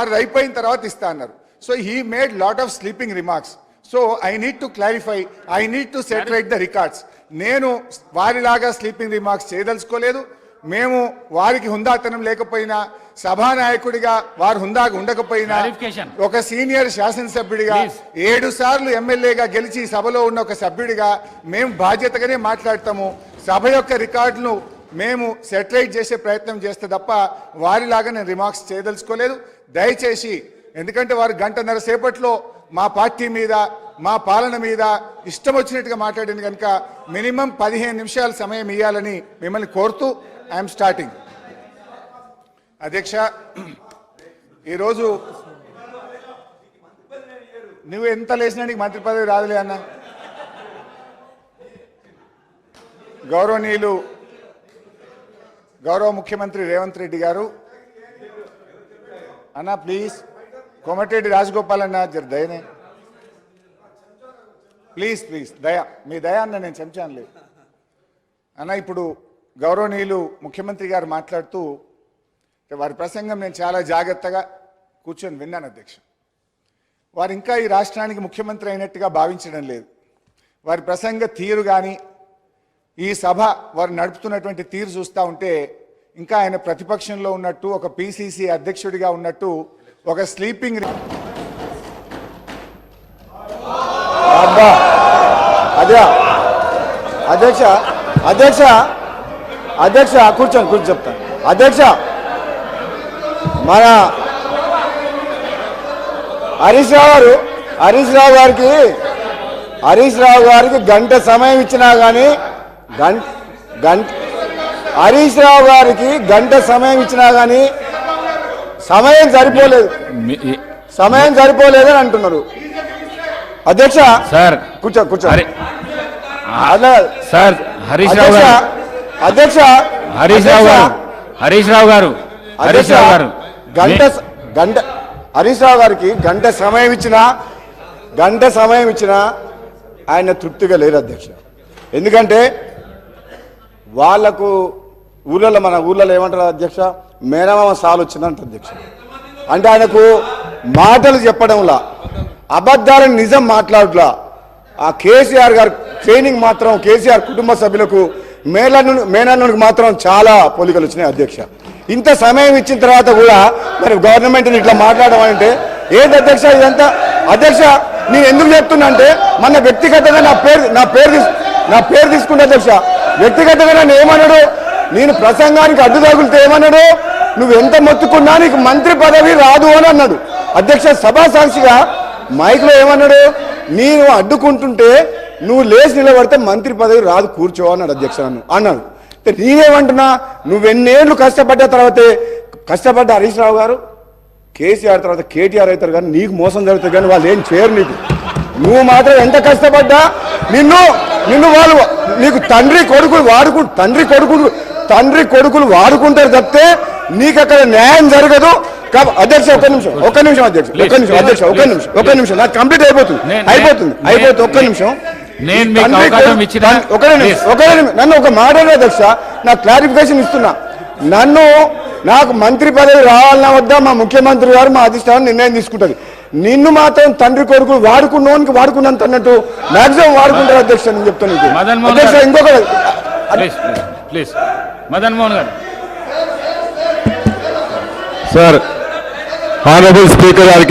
ఆరు అయిపోయిన తర్వాత ఇస్తా అన్నారు. So he made lot of sleeping remarks so I need to clarify I need to set right the records నేను వారిలాగా స్లీపింగ్ రిమార్క్స్ చేయదలుచుకోలేదు. మేము వారికి హుందాతనం లేకపోయినా సభానాయకుడిగా వారు హుందాగా ఉండకపోయినా. ఒక సీనియర్ శాసనసభ్యుడిగా. ఏడు సార్లు ఎమ్మెల్యేగా గెలిచి సభలో ఉన్న ఒక సభ్యుడిగా మేము బాధ్యతగానే మాట్లాడతాము. సభ యొక్క రికార్డును మేము సెటిలైట్ చేసే ప్రయత్నం చేస్తే తప్ప వారిలాగా నేను రిమార్క్స్ చేయదలుచుకోలేదు. దయచేసి ఎందుకంటే వారు గంటన్నర సేపట్లో మా పార్టీ మీద మా పాలన మీద ఇష్టం వచ్చినట్టుగా మాట్లాడింది కనుక మినిమం పదిహేను నిమిషాల సమయం ఇవ్వాలని మిమ్మల్ని కోరుతూ ఐఎమ్ స్టార్టింగ్. అధ్యక్ష ఈరోజు నువ్వు ఎంత లేచినా నీకు మంత్రి పదవి రాదులే అన్న. గౌరవనీయులు గౌరవ ముఖ్యమంత్రి రేవంత్ రెడ్డి గారు అన్న ప్లీజ్ కోమటిరెడ్డి రాజగోపాల్ అన్న జర దయనే. ప్లీజ్ ప్లీజ్ దయ మీ దయ అన్న నేను చెంచాను లేదు అన్న ఇప్పుడు గౌరవనీయులు ముఖ్యమంత్రి గారు మాట్లాడుతూ వారి ప్రసంగం నేను చాలా జాగ్రత్తగా కూర్చొని విన్నాను అధ్యక్ష. వారు ఇంకా ఈ రాష్ట్రానికి ముఖ్యమంత్రి అయినట్టుగా భావించడం లేదు. వారి ప్రసంగ తీరు కానీ ఈ సభ వారు నడుపుతున్నటువంటి తీరు చూస్తూ ఉంటే ఇంకా ఆయన ప్రతిపక్షంలో ఉన్నట్టు ఒక పిసిసి అధ్యక్షుడిగా ఉన్నట్టు ఒక స్లీపింగ్ అబ్బా! అదే అధ్యక్ష అధ్యక్ష అధ్యక్ష కూర్చోండి కూర్చో చెప్తాను. అధ్యక్ష మన హరీష్ రావు గారు హరీష్ రావు గారికి హరీష్ రావు గారికి గంట సమయం ఇచ్చినా కానీ గంట గంట హరీష్ రావు గారికి గంట సమయం ఇచ్చినా కానీ సమయం సరిపోలేదు. సమయం సరిపోలేదని అంటున్నారు. అధ్యక్ష సార్ కూర్చో కూర్చో. సార్ హరీష్ రావు అధ్యక్ష గారు. అధ్యక్ష హరీష్ రావు గారు. హరీష్ రావు గారు. హరీష్ రావు గారు. గంట గంట హరీష్ రావు గారికి గంట సమయం ఇచ్చిన గంట సమయం ఇచ్చిన ఆయన తృప్తిగా లేరు అధ్యక్ష. ఎందుకంటే వాళ్ళకు ఊళ్ళలో మన ఊళ్ళలో ఏమంటారు అధ్యక్ష? మేనమామ సాలు వచ్చిందంట అధ్యక్ష. అంటే ఆయనకు మాటలు చెప్పడంలా అబద్ధాలను నిజం మాట్లాడలా. ఆ కేసీఆర్ గారు ట్రైనింగ్ మాత్రం కేసీఆర్ కుటుంబ సభ్యులకు మేనల్లు మేనల్లునికి మాత్రం చాలా పోలికలు వచ్చినాయి అధ్యక్ష. ఇంత సమయం ఇచ్చిన తర్వాత కూడా మరి గవర్నమెంట్ని ఇట్లా మాట్లాడడం అంటే ఏంటి అధ్యక్ష ఇదంతా? అధ్యక్ష నేను ఎందుకు చెప్తున్నా అంటే మన వ్యక్తిగతంగా నా పేరు నా పేరు తీసు- నా పేరు తీసుకుంటే అధ్యక్ష వ్యక్తిగతంగా నన్ను ఏమన్నాడు నేను ప్రసంగానికి అడ్డు తగులితే ఏమన్నాడు నువ్వు ఎంత మొత్తుకున్నా నీకు మంత్రి పదవి రాదు అని అన్నాడు. అధ్యక్ష సభా సాక్షిగా మైక్లో ఏమన్నాడు? నేను అడ్డుకుంటుంటే నువ్వు లేచి నిలబడితే మంత్రి పదవి రాదు కూర్చో అన్నాడు అధ్యక్ష నన్ను. అన్నాడు. అంటే నేనేమంటున్నా? నువ్వెన్నేళ్ళు కష్టపడ్డ తర్వాతే కష్టపడ్డ హరీష్ రావు గారు కేసీఆర్ తర్వాత కేటీఆర్ అవుతారు కానీ నీకు మోసం జరుగుతుంది కానీ వాళ్ళు ఏం చేయరు నీకు. నువ్వు మాత్రం ఎంత కష్టపడ్డా? నిన్ను నిన్ను వాళ్ళు నీకు తండ్రి కొడుకులు వాడుకు తండ్రి కొడుకులు తండ్రి కొడుకులు వాడుకుంటారు తప్పితే నీకు అక్కడ న్యాయం జరగదు. అధ్యక్ష ఒక్క నిమిషం ఒక్క నిమిషం అధ్యక్ష ఒక్క నిమిషం అధ్యక్ష ఒక్క నిమిషం ఒక్క నిమిషం నాకు కంప్లీట్ అయిపోతుంది అయిపోతుంది అయిపోతుంది ఒక్క నిమిషం. నన్ను ఒక మాట అధ్యక్ష నా క్లారిఫికేషన్ ఇస్తున్నా. నన్ను నాకు మంత్రి పదవి రావాలన్నా వద్దా మా ముఖ్యమంత్రి గారు మా అధిష్టానం నిర్ణయం తీసుకుంటది. నిన్ను మాత్రం తండ్రి కొడుకు వాడుకున్నోనికి వాడుకున్నంత అన్నట్టు మాక్సిమం వాడుకుంటారు అధ్యక్ష నేను చెప్తాను అధ్యక్ష. ఇంకొక ప్లీజ్. మదన్ మోహన్ గారు. సార్ హానరబుల్ స్పీకర్ గారికి